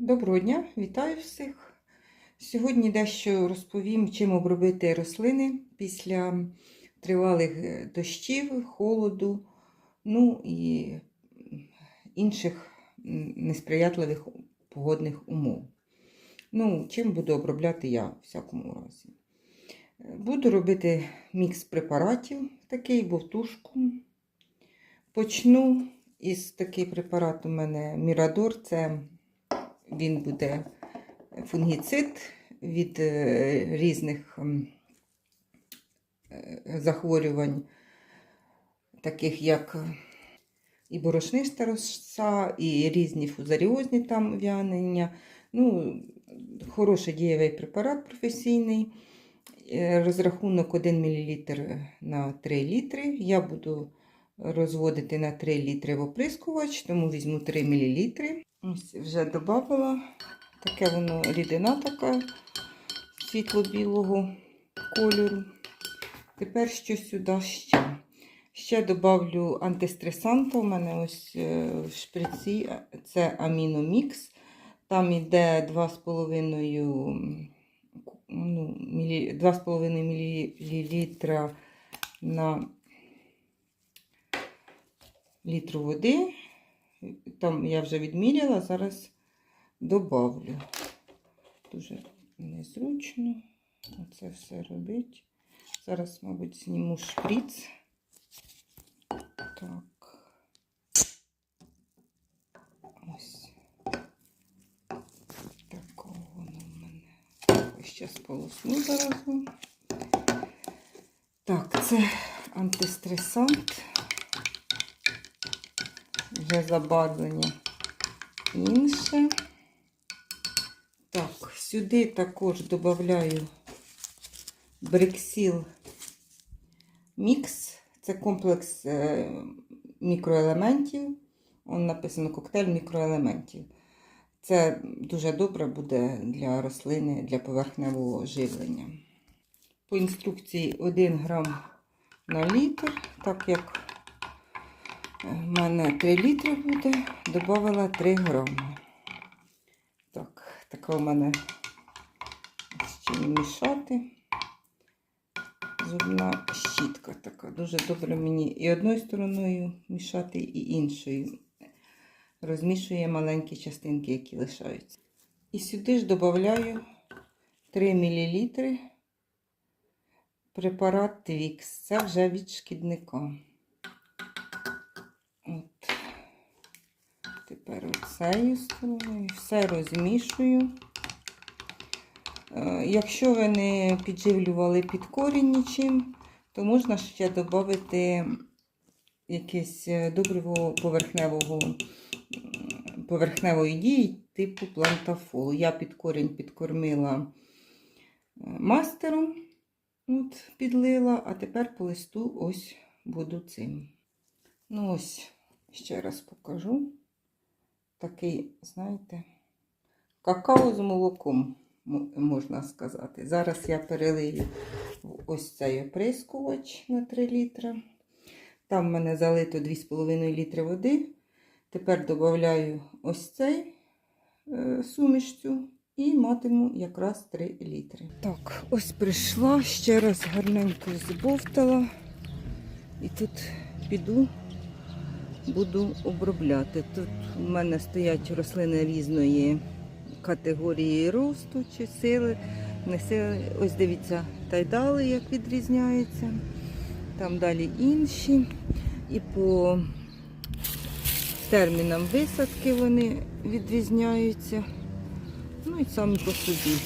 Доброго дня, вітаю всіх. Сьогодні дещо розповім, чим обробити рослини після тривалих е, дощів, холоду, ну і інших несприятливих погодних умов. Ну, чим буду обробляти я в всякому разі. Буду робити мікс препаратів, такий бовтушку. Почну із такий препарат у мене Мірадор. Це він буде фунгіцид від е, різних е, захворювань, таких як і борошниста роса, і різні фузаріозні там в'янення. Ну, хороший дієвий препарат професійний. Е, Розрахунок 1 мл на 3 літри. Я буду розводити на 3 літри в оприскувач, тому візьму 3 мл. Ось вже додала. Таке воно рідина така світло-білого кольору. Тепер що сюди ще? Ще добавлю антистресанта. У мене ось е, в шприці це аміномікс. Там йде 2,5 ну, мілі, 2,5 мл на літру води. Там я вже відміряла, зараз добавлю. Дуже незручно це все робити. Зараз, мабуть, зніму шприц. Так. Ось. Такого воно в мене. Ось зараз полосну заразу. Так, це антистресант. Вже забарвлення інше. Так, сюди також додаю бриксіл мікс. Це комплекс е, мікроелементів. Он написано коктейль мікроелементів. Це дуже добре буде для рослини, для поверхневого живлення. По інструкції 1 грам на літр, так як у мене 3 літри буде, додала 3 грами. Так, така у мене ще мішати. Зубна щітка така. Дуже добре мені і одною стороною мішати, і іншою. Розмішує маленькі частинки, які лишаються. І сюди ж додаю 3 мл препарат Твікс. Це вже від шкідника. Тепер оцею стороною все розмішую. Е, Якщо ви не підживлювали під корінь нічим, то можна ще додати якесь е, добриво поверхневого, поверхневої дії типу плантафолу. Я під корінь підкормила е, мастером, от, підлила, а тепер по листу ось буду цим. Ну ось, ще раз покажу. Такий, знаєте, какао з молоком, можна сказати. Зараз я перелию в ось цей оприскувач на 3 літра. Там в мене залито 2,5 літри води. Тепер додаю ось цей е, суміш цю і матиму якраз 3 літри. Так, ось прийшла, ще раз гарненько збовтала. І тут піду буду обробляти. Тут у мене стоять рослини різної категорії росту чи сили. Не сили. Ось дивіться, тайдали, як відрізняються. Там далі інші. І по термінам висадки вони відрізняються. Ну і самі по собі.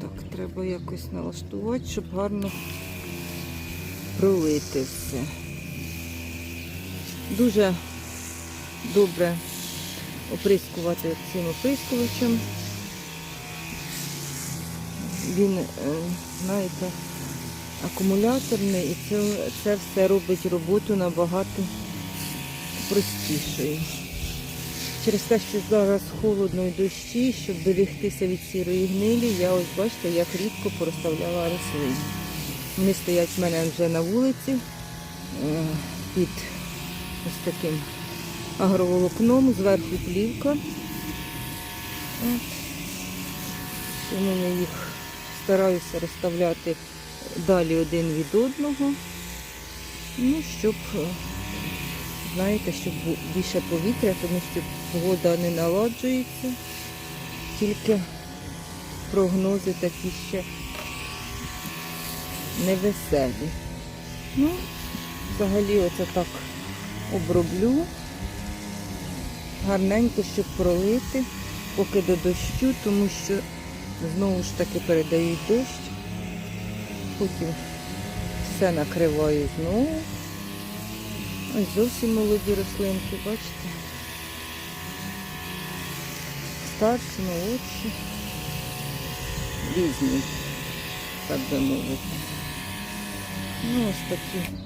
Так, треба якось налаштувати, щоб гарно пролити все. Дуже добре оприскувати цим оприскувачем. Він, е, знаєте, акумуляторний і це, це все робить роботу набагато простішою. Через те, що зараз холодно і дощі, щоб берегтися від сірої гнилі, я ось бачите, як рідко порозставляла рослини. Вони стоять в мене вже на вулиці е, під ось таким агроволокном, зверху плівка. От. Тому я їх стараюся розставляти далі один від одного. Ну, щоб, знаєте, щоб більше повітря, тому що погода не наладжується. Тільки прогнози такі ще невеселі. Ну, взагалі оце так оброблю. Гарненько, щоб пролити, поки до дощу, тому що знову ж таки передають дощ. Потім все накриваю знову. Ось зовсім молоді рослинки, бачите? Старші, молодші, різні, так би мовити. Ну, ось такі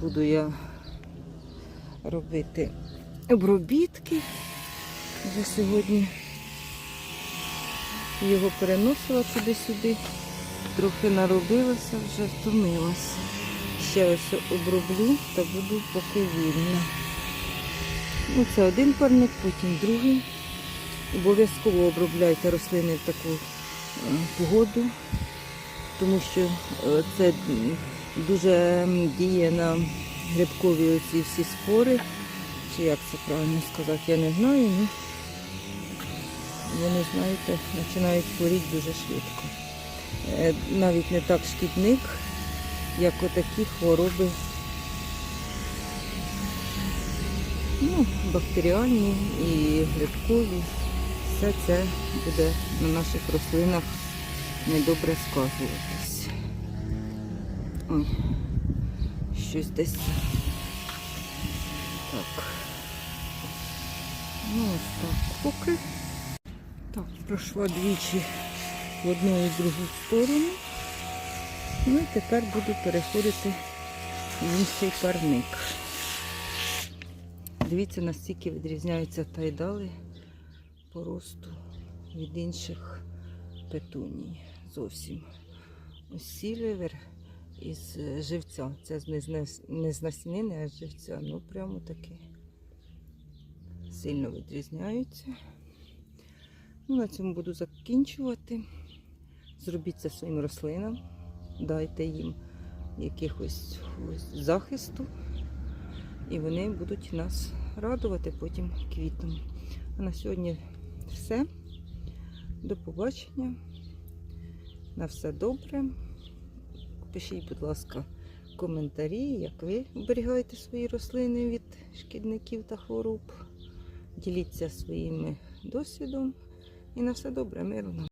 буду я робити обробітки. Вже сьогодні його переносила туди-сюди. Трохи наробилася, вже втомилася. Ще ось оброблю та буду поки вільна. Ну, це один парник, потім другий. Обов'язково обробляйте рослини в таку е, погоду, тому що е, це дуже діє на грибкові оці всі спори. Чи як це правильно сказати, я не знаю. Ну, вони, знаєте, починають хворіти дуже швидко. Е, Навіть не так шкідник, як отакі хвороби. Ну, бактеріальні і грибкові. Все це буде на наших рослинах недобре сказуватись. Ой, щось десь. Так. Ну, ось так поки. Так, пройшла двічі в одну і в другу сторону. Ну і тепер буду переходити в інший парник. Дивіться, наскільки відрізняються тайдали по росту від інших петуній. Зовсім. Ось сілівер із е, живця. Це не з, насінини, а з. Ну прямо таки сильно відрізняються. Ну, на цьому буду закінчувати. Зробіть це своїм рослинам, дайте їм якихось ось захисту, і вони будуть нас радувати потім квітом. А на сьогодні все. До побачення. На все добре. Пишіть, будь ласка, коментарі, як ви оберігаєте свої рослини від шкідників та хвороб. Діліться своїм досвідом. І на все добре, мирно.